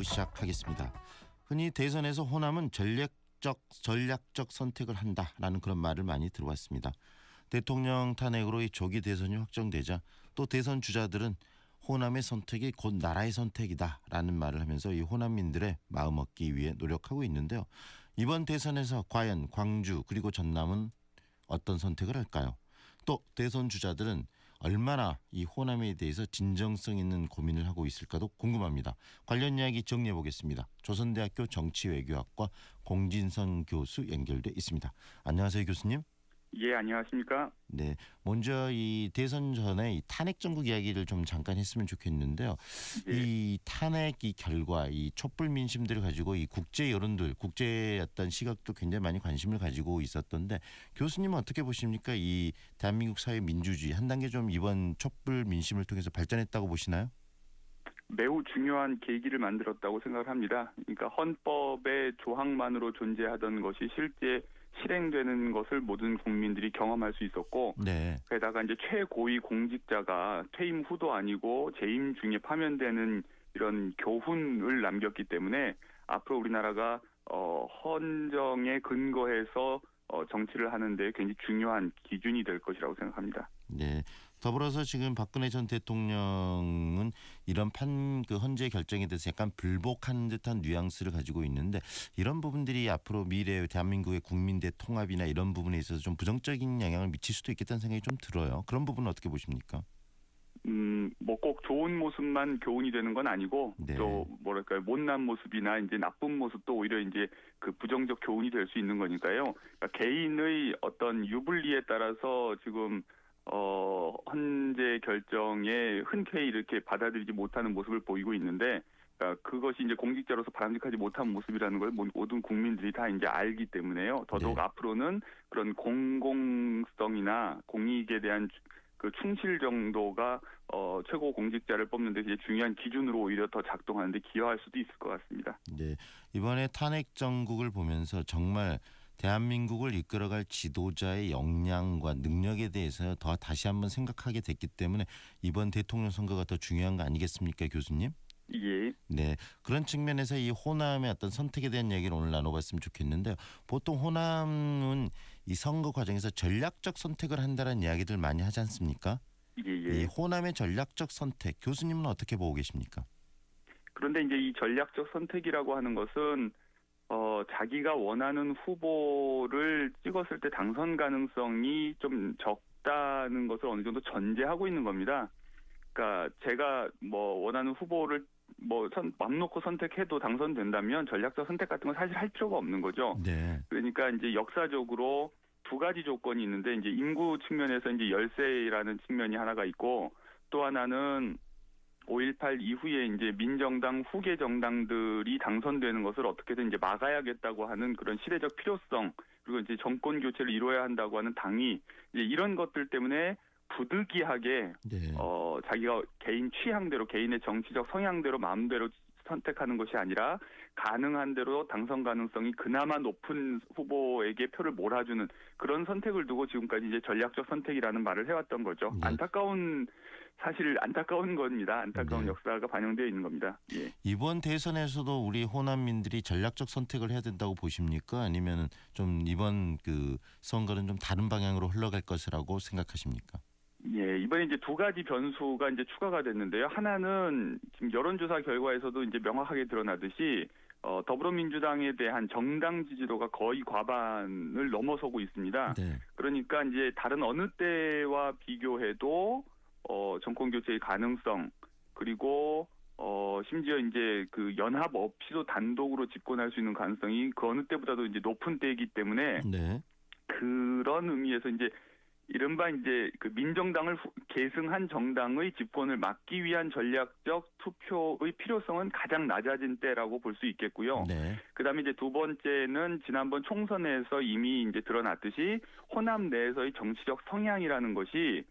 1부 시작하겠습니다. 흔히 대선에서 호남은 전략적 전략적 선택을 한다라는 그런 말을 많이 들어왔습니다. 대통령 탄핵으로 이 조기 대선이 확정되자 또 대선 주자들은 호남의 선택이 곧 나라의 선택이다라는 말을 하면서 이 호남민들의 마음 얻기 위해 노력하고 있는데요. 이번 대선에서 과연 광주 그리고 전남은 어떤 선택을 할까요? 또 대선 주자들은 얼마나 이 호남에 대해서 진정성 있는 고민을 하고 있을까도 궁금합니다. 관련 이야기 정리해 보겠습니다. 조선대학교 정치외교학과 공진선 교수 연결돼 있습니다. 안녕하세요, 교수님. 예, 안녕하십니까? 네, 먼저 이 대선 전에 이 탄핵 정국 이야기를 좀 잠깐 했으면 좋겠는데요. 예. 이 탄핵 이 결과 이 촛불 민심들을 가지고 이 국제 여론들, 국제의 어떤 시각도 굉장히 많이 관심을 가지고 있었던데 교수님은 어떻게 보십니까? 이 대한민국 사회 민주주의 한 단계 좀 이번 촛불 민심을 통해서 발전했다고 보시나요? 매우 중요한 계기를 만들었다고 생각합니다. 그러니까 헌법의 조항만으로 존재하던 것이 실제 실행되는 것을 모든 국민들이 경험할 수 있었고 네. 게다가 이제 최고위 공직자가 퇴임 후도 아니고 재임 중에 파면되는 이런 교훈을 남겼기 때문에 앞으로 우리나라가 어 헌정에 근거해서 어 정치를 하는데 굉장히 중요한 기준이 될 것이라고 생각합니다. 네. 더불어서 지금 박근혜 전 대통령은 이런 판 그 헌재 결정에 대해서 약간 불복하는 듯한 뉘앙스를 가지고 있는데 이런 부분들이 앞으로 미래의 대한민국의 국민대 통합이나 이런 부분에 있어서 좀 부정적인 영향을 미칠 수도 있겠다는 생각이 좀 들어요. 그런 부분은 어떻게 보십니까? 음, 뭐 꼭 좋은 모습만 교훈이 되는 건 아니고 네. 또 뭐랄까요 못난 모습이나 이제 나쁜 모습도 오히려 이제 그 부정적 교훈이 될 수 있는 거니까요. 그러니까 개인의 어떤 유불리에 따라서 지금 어 헌재 결정에 흔쾌히 이렇게 받아들이지 못하는 모습을 보이고 있는데 그러니까 그것이 이제 공직자로서 바람직하지 못한 모습이라는 걸 모든 국민들이 다 이제 알기 때문에요. 더더욱 네. 앞으로는 그런 공공성이나 공익에 대한 그 충실 정도가 어 최고 공직자를 뽑는 데 중요한 기준으로 오히려 더 작동하는 데 기여할 수도 있을 것 같습니다. 네. 이번에 탄핵 정국을 보면서 정말 대한민국을 이끌어갈 지도자의 역량과 능력에 대해서 더 다시 한번 생각하게 됐기 때문에 이번 대통령 선거가 더 중요한 거 아니겠습니까, 교수님? 예. 네. 그런 측면에서 이 호남의 어떤 선택에 대한 얘기를 오늘 나눠봤으면 좋겠는데요. 보통 호남은 이 선거 과정에서 전략적 선택을 한다는 이야기들 많이 하지 않습니까? 예, 이 예. 호남의 전략적 선택, 교수님은 어떻게 보고 계십니까? 그런데 이제 이 전략적 선택이라고 하는 것은 어 자기가 원하는 후보를 찍었을 때 당선 가능성이 좀 적다는 것을 어느 정도 전제하고 있는 겁니다. 그러니까 제가 뭐 원하는 후보를 뭐맘 놓고 선택해도 당선된다면 전략적 선택 같은 건 사실 할 필요가 없는 거죠. 네. 그러니까 이제 역사적으로 두 가지 조건이 있는데 이제 인구 측면에서 이제 열세라는 측면이 하나가 있고 또 하나는 5.18 이후에 이제 민정당 후계 정당들이 당선되는 것을 어떻게든 이제 막아야겠다고 하는 그런 시대적 필요성 그리고 이제 정권 교체를 이루어야 한다고 하는 당이 이제 이런 것들 때문에 부득이하게 네. 어 자기가 개인 취향대로 개인의 정치적 성향대로 마음대로 선택하는 것이 아니라 가능한 대로 당선 가능성이 그나마 높은 후보에게 표를 몰아주는 그런 선택을 두고 지금까지 이제 전략적 선택이라는 말을 해왔던 거죠. 네. 안타까운 사실 안타까운 겁니다. 안타까운 네. 역사가 반영되어 있는 겁니다. 예. 이번 대선에서도 우리 호남민들이 전략적 선택을 해야 된다고 보십니까? 아니면 좀 이번 그 선거는 좀 다른 방향으로 흘러갈 것이라고 생각하십니까? 예, 이번에 이제 두 가지 변수가 이제 추가가 됐는데요. 하나는 지금 여론조사 결과에서도 이제 명확하게 드러나듯이 어, 더불어민주당에 대한 정당 지지도가 거의 과반을 넘어서고 있습니다. 네. 그러니까 이제 다른 어느 때와 비교해도 어, 정권 교체의 가능성 그리고 어, 심지어 이제 그 연합 없이도 단독으로 집권할 수 있는 가능성이 그 어느 때보다도 이제 높은 때이기 때문에 네. 그런 의미에서 이제 이른바 이제 그 민정당을 후- 계승한 정당의 집권을 막기 위한 전략적 투표의 필요성은 가장 낮아진 때라고 볼 수 있겠고요. 네. 그다음에 이제 두 번째는 지난번 총선에서 이미 이제 드러났듯이 호남 내에서의 정치적 성향이라는 것이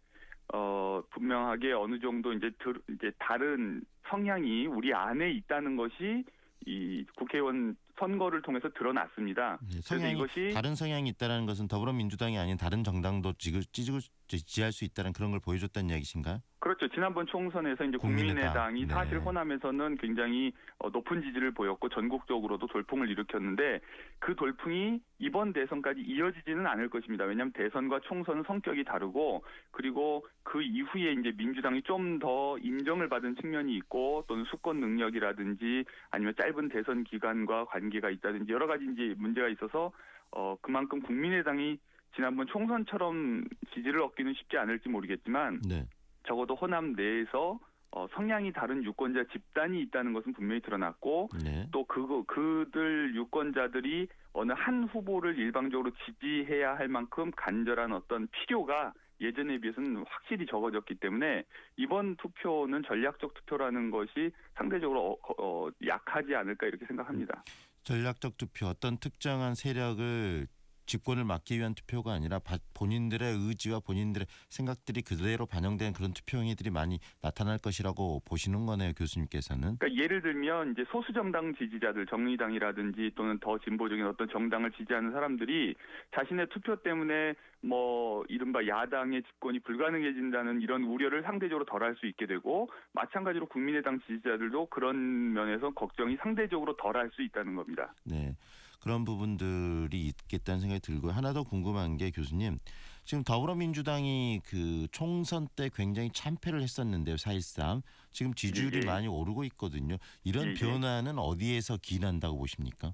어 분명하게 어느 정도 이제 들, 이제 다른 성향이 우리 안에 있다는 것이 이 국회의원 선거를 통해서 드러났습니다. 네, 그래서 이것이 다른 성향이 있다는 것은 더불어민주당이 아닌 다른 정당도 지지할 수 있다는 그런 걸 보여줬다는 이야기신가요? 그렇죠. 지난번 총선에서 이제 국민의당. 국민의당이 네. 사실 호남에서는 굉장히 어, 높은 지지를 보였고 전국적으로도 돌풍을 일으켰는데 그 돌풍이 이번 대선까지 이어지지는 않을 것입니다. 왜냐하면 대선과 총선은 성격이 다르고 그리고 그 이후에 이제 민주당이 좀 더 인정을 받은 측면이 있고 또는 수권 능력이라든지 아니면 짧은 대선 기간과 관계가 있다든지 여러 가지 이제 문제가 있어서 어 그만큼 국민의당이 지난번 총선처럼 지지를 얻기는 쉽지 않을지 모르겠지만 네. 적어도 호남 내에서 어, 성향이 다른 유권자 집단이 있다는 것은 분명히 드러났고 네. 또 그거 그들 유권자들이 어느 한 후보를 일방적으로 지지해야 할 만큼 간절한 어떤 필요가 예전에 비해서는 확실히 적어졌기 때문에 이번 투표는 전략적 투표라는 것이 상대적으로 어, 어, 약하지 않을까 이렇게 생각합니다. 전략적 투표 어떤 특정한 세력을 집권을 막기 위한 투표가 아니라 바- 본인들의 의지와 본인들의 생각들이 그대로 반영된 그런 투표 행위들이 많이 나타날 것이라고 보시는 거네요, 교수님께서는. 그러니까 예를 들면 이제 소수 정당 지지자들 정의당이라든지 또는 더 진보적인 어떤 정당을 지지하는 사람들이 자신의 투표 때문에 뭐 이른바 야당의 집권이 불가능해진다는 이런 우려를 상대적으로 덜 할 수 있게 되고 마찬가지로 국민의당 지지자들도 그런 면에서 걱정이 상대적으로 덜 할 수 있다는 겁니다. 네. 그런 부분들이 있겠다는 생각이 들고 하나 더 궁금한 게 교수님 지금 더불어민주당이 그 총선 때 굉장히 참패를 했었는데요 사실상 지금 지지율이 예, 예. 많이 오르고 있거든요 이런 예, 예. 변화는 어디에서 기인한다고 보십니까?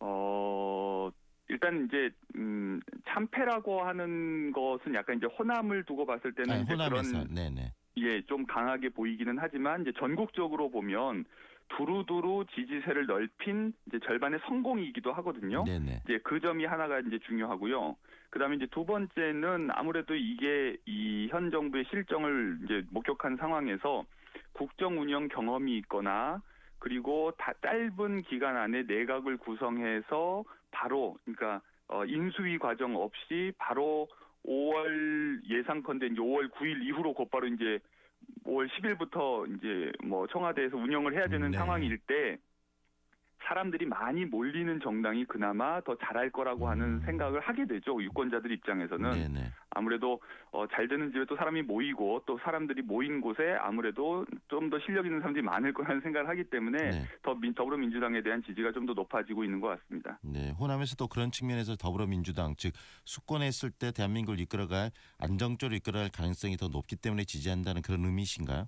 어 일단 이제 음 참패라고 하는 것은 약간 이제 호남을 두고 봤을 때는 아니, 호남에서 그런 네네 예, 좀 강하게 보이기는 하지만 이제 전국적으로 보면 두루두루 지지세를 넓힌 이제 절반의 성공이기도 하거든요. 네네 이제 그 점이 하나가 이제 중요하고요. 그다음에 이제 두 번째는 아무래도 이게 이 현 정부의 실정을 이제 목격한 상황에서 국정 운영 경험이 있거나 그리고 다 짧은 기간 안에 내각을 구성해서 바로 그러니까 어, 인수위 과정 없이 바로 5월 예상컨대 이제 5월 9일 이후로 곧바로 이제 5월 10일부터 이제 뭐 청와대에서 운영을 해야 되는 네. 상황일 때 사람들이 많이 몰리는 정당이 그나마 더 잘할 거라고 하는 음. 생각을 하게 되죠. 유권자들 입장에서는 네네 아무래도 어, 잘 되는 집에 또 사람이 모이고 또 사람들이 모인 곳에 아무래도 좀 더 실력 있는 사람들이 많을 거라는 생각을 하기 때문에 네. 더 민, 더불어민주당에 대한 지지가 좀 더 높아지고 있는 것 같습니다. 네, 호남에서도 그런 측면에서 더불어민주당 즉 수권했을 때 대한민국을 이끌어갈 안정적으로 이끌어갈 가능성이 더 높기 때문에 지지한다는 그런 의미이신가요?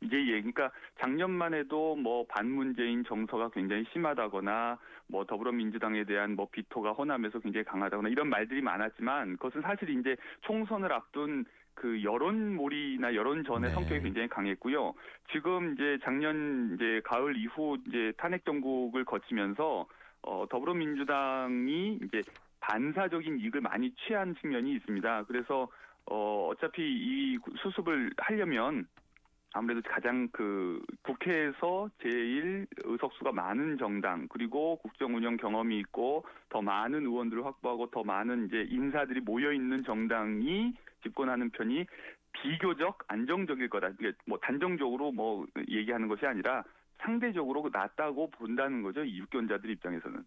이제 예, 그러니까 작년만 해도 뭐 반문재인 정서가 굉장히 심하다거나 뭐 더불어민주당에 대한 뭐 비토가 호남에서 굉장히 강하다거나 이런 말들이 많았지만 그것은 사실 이제 총선을 앞둔 그 여론몰이나 여론전의 네. 성격이 굉장히 강했고요. 지금 이제 작년 이제 가을 이후 이제 탄핵 정국을 거치면서 어 더불어민주당이 이제 반사적인 이익을 많이 취한 측면이 있습니다. 그래서 어 어차피 이 수습을 하려면 아무래도 가장 그 국회에서 제일 의석수가 많은 정당 그리고 국정 운영 경험이 있고 더 많은 의원들을 확보하고 더 많은 이제 인사들이 모여 있는 정당이 집권하는 편이 비교적 안정적일 거다. 이게 뭐 단정적으로 뭐 얘기하는 것이 아니라 상대적으로 낫다고 본다는 거죠. 이 유권자들 입장에서는.